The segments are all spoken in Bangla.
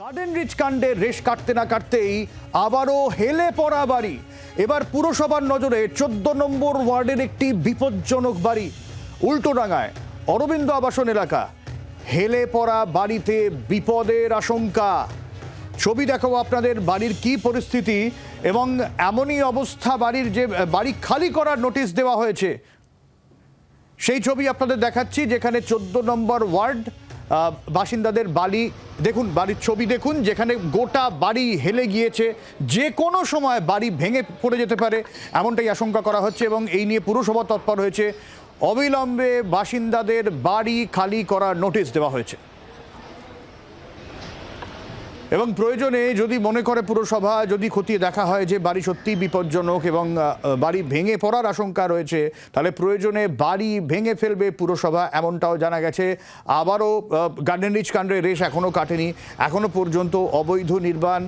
গার্ডেন রিচ কাণ্ডে রেশ কাটতে না কাটতেই আবারও হেলে পড়া বাড়ি। এবার পুরসভার নজরে চোদ্দ নম্বর ওয়ার্ডের একটি বিপজ্জনক বাড়ি উল্টোডাঙায় অরবিন্দ আবাসন এলাকা। হেলে পড়া বাড়িতে বিপদের আশঙ্কা। ছবি দেখাবো আপনাদের বাড়ির কি পরিস্থিতি এবং এমনই অবস্থা বাড়ির যে, বাড়ি খালি করার নোটিশ দেওয়া হয়েছে। সেই ছবি আপনাদের দেখাচ্ছি যেখানে চোদ্দ নম্বর ওয়ার্ড বাসিন্দাদের বাড়ি দেখুন বাড়ির ছবি দেখুন, যেখানে গোটা বাড়ি হেলে গিয়েছে। যে কোনো সময় বাড়ি ভেঙে পড়ে যেতে পারে, এমনটাই আশঙ্কা করা হচ্ছে এবং এই নিয়ে পুরসভা তৎপর হয়েছে। অবিলম্বে বাসিন্দাদের বাড়ি খালি করার নোটিশ দেওয়া হয়েছে। এবং প্রয়োজনে যদি মনে করে পুরসভা, যদি খতিয়ে দেখা হয় যে বাড়ি সত্যিই বিপজ্জনক এবং বাড়ি ভেঙে পড়ার আশঙ্কা রয়েছে, তাহলে প্রয়োজনে বাড়ি ভেঙে ফেলবে পুরসভা এমনটাও জানা গেছে। আবারও গার্ডেন রিচ কাণ্ডের রেশ এখনও কাটেনি। এখনও পর্যন্ত অবৈধ নির্মাণ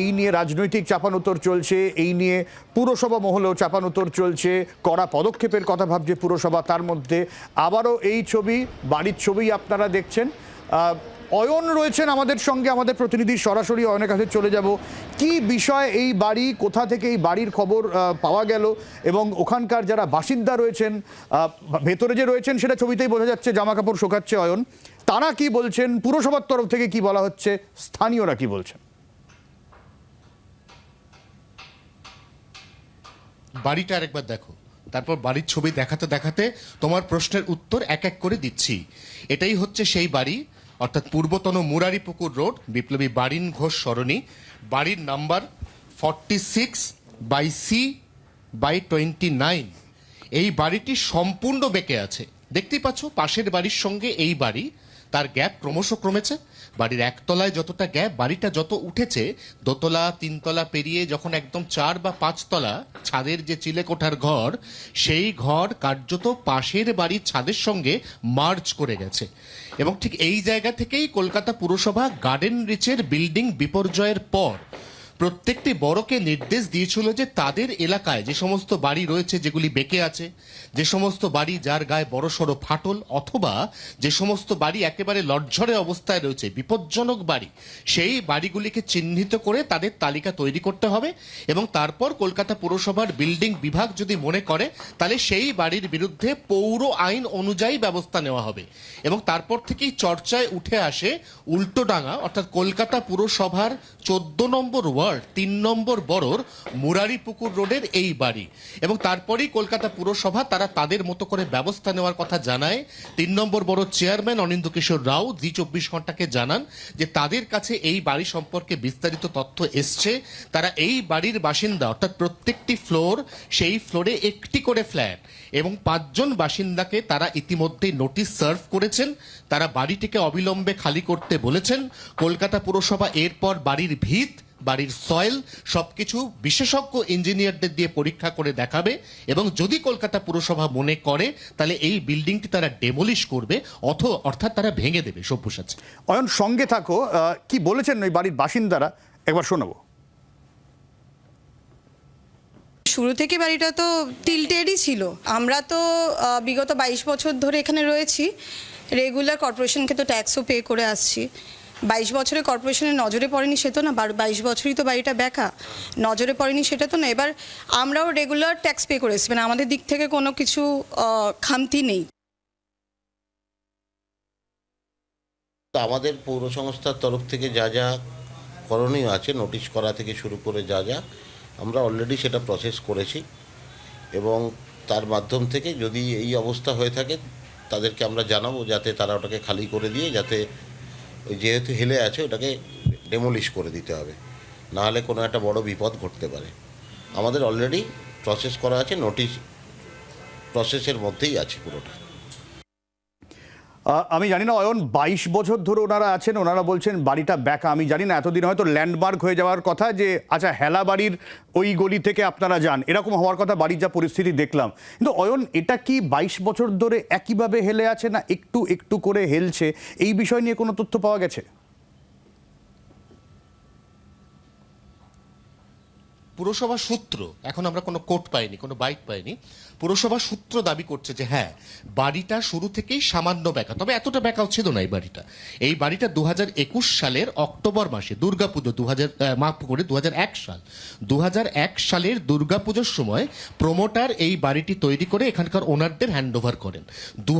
এই নিয়ে রাজনৈতিক চাপানুতর চলছে, এই নিয়ে পুরসভা মহলেও চাপানুতর চলছে। কড়া পদক্ষেপের কথা ভাবছে পুরসভা, তার মধ্যে আবারও এই ছবি, বাড়ির ছবি আপনারা দেখছেন। অয়ন রয়েছেন আমাদের সঙ্গে, আমাদের প্রতিনিধি সরাসরি অয়নের কাছে চলে যাব। কি বিষয় এই বাড়ি, কোথা থেকে এই বাড়ির খবর পাওয়া গেল এবং ওখানকার যারা বাসিন্দা রয়েছেন ভেতরে যে রয়েছেন সেটা ছবিতেই বোঝা যাচ্ছে জামা কাপড় শোকাচ্ছে অয়ন। তারা কি বলছেন, পুরসভার তরফ থেকে কি বলা হচ্ছে, স্থানীয়রা কি বলছেন? বাড়িটা আরেকবার দেখো। তারপর বাড়ির ছবি দেখাতে দেখাতে তোমার প্রশ্নের উত্তর এক এক করে দিচ্ছি। এটাই হচ্ছে সেই বাড়ি অর্থাৎ পূর্বতন মুরারি পুকুর রোড, বিপ্লবী বারিন ঘোষ সরণি, বাড়ির number forty six by C by twenty nine এই বাড়িটি সম্পূর্ণ বেঁকে আছে। দেখতেই পাচ্ছ, পাশের বাড়ির সঙ্গে এই বাড়ি। তার গ্যাপ ক্রমশ ক্রমেছে। বাড়ির একতলায় যতটা গ্যাপ, বাড়িটা যত উঠেছে, দোতলা, তিনতলা পেরিয়ে যখন একদম চার বা পাঁচতলা ছাদের যে চিলে কোঠার ঘর, সেই ঘর কার্যত পাশের বাড়ির ছাদের সঙ্গে মার্চ করে গেছে। এবং ঠিক এই জায়গা থেকেই কলকাতা পুরসভা গার্ডেন রিচের বিল্ডিং বিপর্যয়ের পর প্রত্যেকটি বড়কে নির্দেশ দিয়েছিল যে তাদের এলাকায় যে সমস্ত বাড়ি রয়েছে, যেগুলি বেঁকে আছে, যে সমস্ত বাড়ি যার গায়ে বড়সড় ফাটল অথবা যে সমস্ত বাড়ি একেবারে লজ্জরে অবস্থায় রয়েছে, বিপজ্জনক বাড়ি, সেই বাড়িগুলিকে চিহ্নিত করে তাদের তালিকা তৈরি করতে হবে এবং তারপর কলকাতা পুরসভার বিল্ডিং বিভাগ যদি মনে করে, তাহলে সেই বাড়ির বিরুদ্ধে পৌর আইন অনুযায়ী ব্যবস্থা নেওয়া হবে এবং তারপর থেকেই চর্চায় উঠে আসে উল্টোডাঙ্গা, অর্থাৎ কলকাতা পুরসভার চোদ্দ নম্বর ওয়ার্ড। তিন নম্বর বড়র মুরারি পুকুর রোডের এই বাড়ি। এবং তারপরেই কলকাতা পুরসভা তারা তাদের মতো করে ব্যবস্থা নেওয়ার কথা জানায়। তিন নম্বর বড় চেয়ারম্যান অনিন্দ কিশোর রাও জি চব্বিশ ঘন্টাকে জানান যে তাদের কাছে এই বাড়ি সম্পর্কে বিস্তারিত তথ্য এসছে। তারা এই বাড়ির বাসিন্দা, অর্থাৎ প্রত্যেকটি ফ্লোর, সেই ফ্লোরে একটি করে ফ্ল্যাট এবং পাঁচজন বাসিন্দাকে তারা ইতিমধ্যেই নোটিশ সার্ভ করেছেন। তারা বাড়িটিকে অবিলম্বে খালি করতে বলেছেন। কলকাতা পুরসভা এরপর বাড়ির ভিত বাড়ির সয়েল সবকিছু বিশেষজ্ঞ ইঞ্জিনিয়ারদের দিয়ে পরীক্ষা করে দেখাবে এবং যদি কলকাতা পুরসভা মনে করে তাহলে এই বিল্ডিংটি তারা ডেমলিশ করবে অথ অর্থাৎ তারা ভেঙে দেবে সব্যসাচী অয়ন সঙ্গে থাকো কি বলেছেন ওই বাড়ির বাসিন্দারা? একবার শোনাবো। শুরু থেকে বাড়িটা তো টিল্টেডই ছিল। আমরা তো বিগত বাইশ বছর ধরে এখানে রয়েছি। রেগুলার কর্পোরেশনকে তো ট্যাক্সও পে করে আসছি। বাইশ বছরে কর্পোরেশনের নজরে পড়েনি সে তো না বাইশ বছরই তো বাড়িটা বেকা নজরে পড়েনি সেটা তো না, এবার আমরাও রেগুলার ট্যাক্স পে করে এসেছি মানে আমাদের দিক থেকে কোনো কিছু খামতি নেই। আমাদের পৌর সংস্থার তরফ থেকে যা যা করণীয় আছে নোটিশ করা থেকে শুরু করে যা যা, আমরা অলরেডি সেটা প্রসেস করেছি। এবং তার মাধ্যম থেকে যদি এই অবস্থা হয়ে থাকে, তাদেরকে আমরা জানাব যাতে তারা ওটাকে খালি করে দিয়ে, যাতে ওই যেহেতু হেলে আছে, ওটাকে ডেমোলিশ করে দিতে হবে। নাহলে কোনো একটা বড় বিপদ ঘটতে পারে। আমাদের অলরেডি প্রসেস করা আছে নোটিশ প্রসেসের মধ্যেই আছে পুরোটা। আমি জানি না, অয়ন, বাইশ বছর ধরে ওনারা আছেন, ওনারা বলছেন বাড়িটা ব্যাকা, আমি জানি না, এতদিন হয়তো ল্যান্ডমার্ক হয়ে যাওয়ার কথা যে আচ্ছা হেলা বাড়ির ওই গলি থেকে আপনারা যান, এরকম হওয়ার কথা বাড়ির যা পরিস্থিতি দেখলাম। কিন্তু অয়ন, এটা কি বাইশ বছর ধরে একইভাবে হেলে আছে না একটু একটু করে হেলছে? এই বিষয় নিয়ে কোনো তথ্য পাওয়া গেছে? পুরসভা সূত্র, এখন আমরা কোনো কোর্ট পাইনি, কোনো বাইক পাইনি, পুরসভা সূত্র দাবি করছে যে হ্যাঁ বাড়িটা শুরু থেকেই সামান্য বেঁকা তবে এতটা বেঁকাও ছিল না এই বাড়িটা। এই বাড়িটা দু সালের অক্টোবর মাসে, দুর্গাপুজো দু হাজার মাফ করে দু সাল দু সালের দুর্গাপুজোর সময় প্রমোটার এই বাড়িটি তৈরি করে এখানকার ওনারদের হ্যান্ড ওভার করেন দু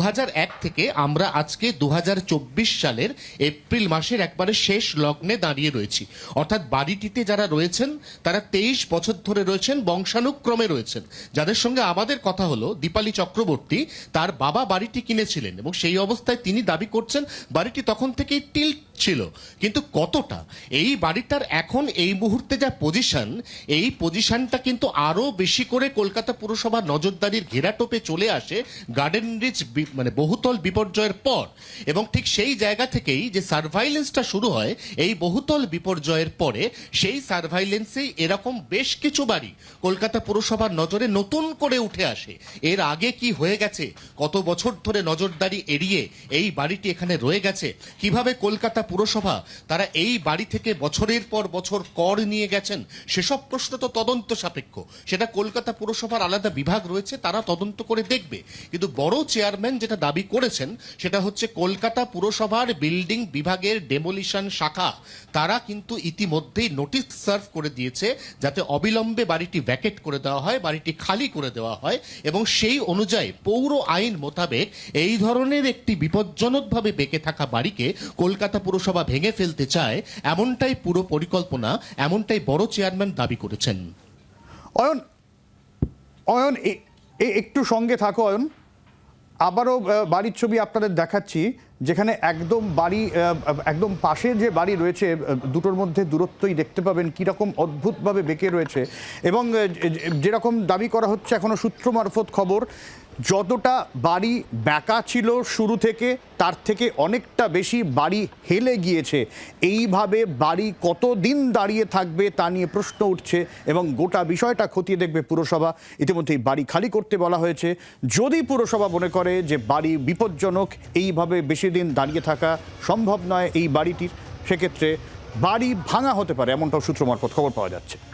থেকে আমরা আজকে দু হাজার চব্বিশ সালের এপ্রিল মাসের একবারে শেষ লগ্নে দাঁড়িয়ে রয়েছি। অর্থাৎ বাড়িটিতে যারা রয়েছেন, তারা তেইশ বছর ধরে রয়েছেন, বংশানুক্রমে রয়েছেন। যাদের সঙ্গে আমাদের কথা হলো, দীপালি চক্রবর্তী, তার বাবা বাড়িটি কিনেছিলেন এবং সেই অবস্থায় তিনি দাবি করছেন, বাড়িটি তখন থেকেই টিল ছিল। কিন্তু কতটা? এই বাড়িটার এখন এই মুহূর্তে যা পজিশন এই পজিশনটা কিন্তু আরও বেশি করে কলকাতা পুরসভার নজরদারির ঘেরাটোপে চলে আসে গার্ডেন রিচ মানে বহুতল বিপর্যয়ের পর। এবং ঠিক সেই জায়গা থেকেই যে সার্ভাইলেন্সটা শুরু হয়, এই বহুতল বিপর্যয়ের পরে সেই সার্ভাইলেন্সেই এরকম বেশ কিছু বাড়ি কলকাতা পুরসভার নজরে নতুন করে উঠে আসে। এর আগে কি হয়ে গেছে? কত বছর ধরে নজরদারি এড়িয়ে এই বাড়িটি এখানে রয়ে গেছে? কীভাবে কলকাতা পুরসভা তারা এই বাড়ি থেকে বছরের পর বছর কর নিয়ে গেছেন? সেসব প্রশ্ন তো তদন্ত সাপেক্ষ। সেটা কলকাতা পুরসভার আলাদা বিভাগ রয়েছে, তারা তদন্ত করে দেখবে। কিন্তু বড় চেয়ারম্যান যেটা দাবি করেছেন, সেটা হচ্ছে কলকাতা পুরসভার বিল্ডিং বিভাগের ডেমোলিশন শাখা। তারা কিন্তু ইতিমধ্যেই নোটিশ সার্ভ করে দিয়েছে, যাতে অবিলম্বে বাড়িটি ভ্যাকেট করে দেওয়া হয়, বাড়িটি খালি করে দেওয়া হয় এবং সেই অনুযায়ী পৌর আইন মোতাবেক এই ধরনের একটি বিপজ্জনকভাবে বেঁকে থাকা বাড়িকে কলকাতা পুরসভা ভেঙে ফেলতে চায় এমনটাই পুরো পরিকল্পনা, এমনটাই বড় চেয়ারম্যান দাবি করেছেন। অয়ন অয়ন একটু সঙ্গে থাকো অয়ন। আবারও বাড়ির ছবি আপনাদের দেখাচ্ছি। যেখানে একদম বাড়ি একদম পাশে যে বাড়ি রয়েছে দুটোর মধ্যে দূরত্বই দেখতে পাবেন কীরকম অদ্ভুতভাবে বেঁকে রয়েছে। এবং যেরকম দাবি করা হচ্ছে এখনও সূত্র মারফত খবর যতটা বাড়ি ব্যাকা ছিল শুরু থেকে, তার থেকে অনেকটা বেশি বাড়ি হেলে গিয়েছে। এইভাবে বাড়ি কতদিন দাঁড়িয়ে থাকবে তা নিয়ে প্রশ্ন উঠছে এবং গোটা বিষয়টা খতিয়ে দেখবে পুরসভা। ইতিমধ্যেই বাড়ি খালি করতে বলা হয়েছে। যদি পুরসভা মনে করে যে বাড়ি বিপজ্জনক, এইভাবে বেশি দিন দাঁড়িয়ে থাকা সম্ভব নয় এই বাড়িটির, সেক্ষেত্রে বাড়ি ভাঙা হতে পারে, এমনটাও সূত্র মারফত খবর পাওয়া যাচ্ছে।